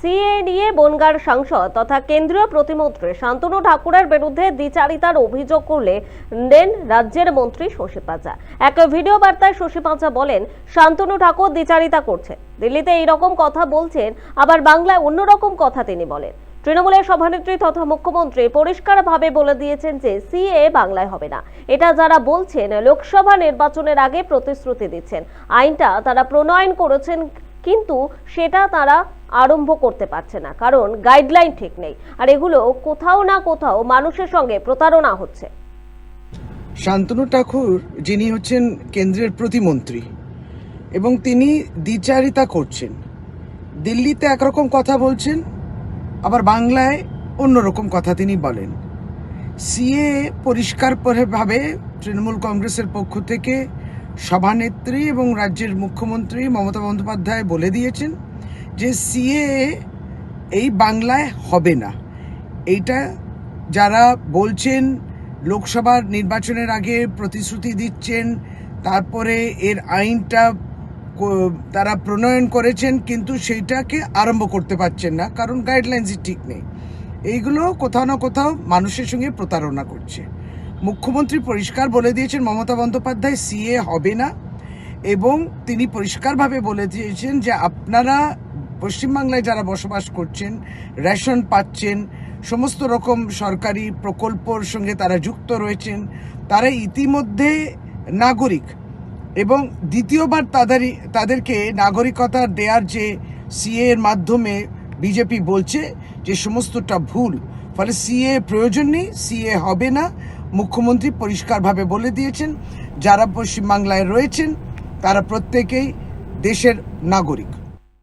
CA নিয়ে বনগাঁর সাংসদ তথা কেন্দ্রীয় প্রতিমন্ত্রী শান্তনু ঠাকুরের বিরুদ্ধে দ্বিচারিতার অভিযোগ করলে দেন রাজ্যের মন্ত্রী শশী পাঁচা। এক ভিডিও বার্তায় শশী পাঁচা বলেন, শান্তনু ঠাকুর দ্বিচারিতা করছে। দিল্লিতে এই রকম কথা বলছেন, আবার বাংলায় অন্যরকম কথা তিনি বলেন। তৃণমূলের সভানেত্রী তথা মুখ্যমন্ত্রী পরিষ্কারভাবে বলে দিয়েছেন যে সিএ বাংলায় হবে না। এটা যারা বলছেন, লোকসভা নির্বাচনের আগে প্রতিশ্রুতি দিচ্ছেন। আইনটা তারা প্রণয়ন করেছেন, কিন্তু সেটা তারা আরম্ভ করতে পারছে না, কারণ গাইডলাইন ঠিক নেই। আর এগুলো কোথাও না কোথাও মানুষের সঙ্গে প্রতারণা হচ্ছে। শান্তনু ঠাকুর যিনি হচ্ছেন কেন্দ্রের প্রতিমন্ত্রী এবং তিনি দ্বিচারিতা করছেন। দিল্লিতে একরকম কথা বলছেন, আবার বাংলায় অন্যরকম কথা তিনি বলেন। সিএ পরিষ্কার পরিষ্কারভাবে তৃণমূল কংগ্রেসের পক্ষ থেকে সভানেত্রী এবং রাজ্যের মুখ্যমন্ত্রী মমতা বন্দ্যোপাধ্যায় বলে দিয়েছেন যে সিএ এই বাংলায় হবে না। এইটা যারা বলছেন, লোকসভার নির্বাচনের আগে প্রতিশ্রুতি দিচ্ছেন, তারপরে এর আইনটা তারা প্রণয়ন করেছেন, কিন্তু সেইটাকে আরম্ভ করতে পারছেন না, কারণ গাইডলাইন্সই ঠিক নেই। এইগুলো কোথাও না কোথাও মানুষের সঙ্গে প্রতারণা করছে। মুখ্যমন্ত্রী পরিষ্কার বলে দিয়েছেন, মমতা বন্দ্যোপাধ্যায় সিএ হবে না, এবং তিনি পরিষ্কারভাবে বলে দিয়েছেন যে আপনারা পশ্চিমবাংলায় যারা বসবাস করছেন, রেশন পাচ্ছেন, সমস্ত রকম সরকারি প্রকল্পর সঙ্গে তারা যুক্ত রয়েছেন, তারা ইতিমধ্যে নাগরিক এবং দ্বিতীয়বার তাদের তাদেরকে নাগরিকতা দেওয়ার যে সিএ এর মাধ্যমে বিজেপি বলছে যে সমস্তটা ভুল। ফলে সিএ প্রয়োজন নেই, সিএ হবে না, মুখ্যমন্ত্রী পরিষ্কারভাবে বলে দিয়েছেন, যারা পশ্চিমবাংলায় রয়েছেন, তারা প্রত্যেকেই দেশের নাগরিক।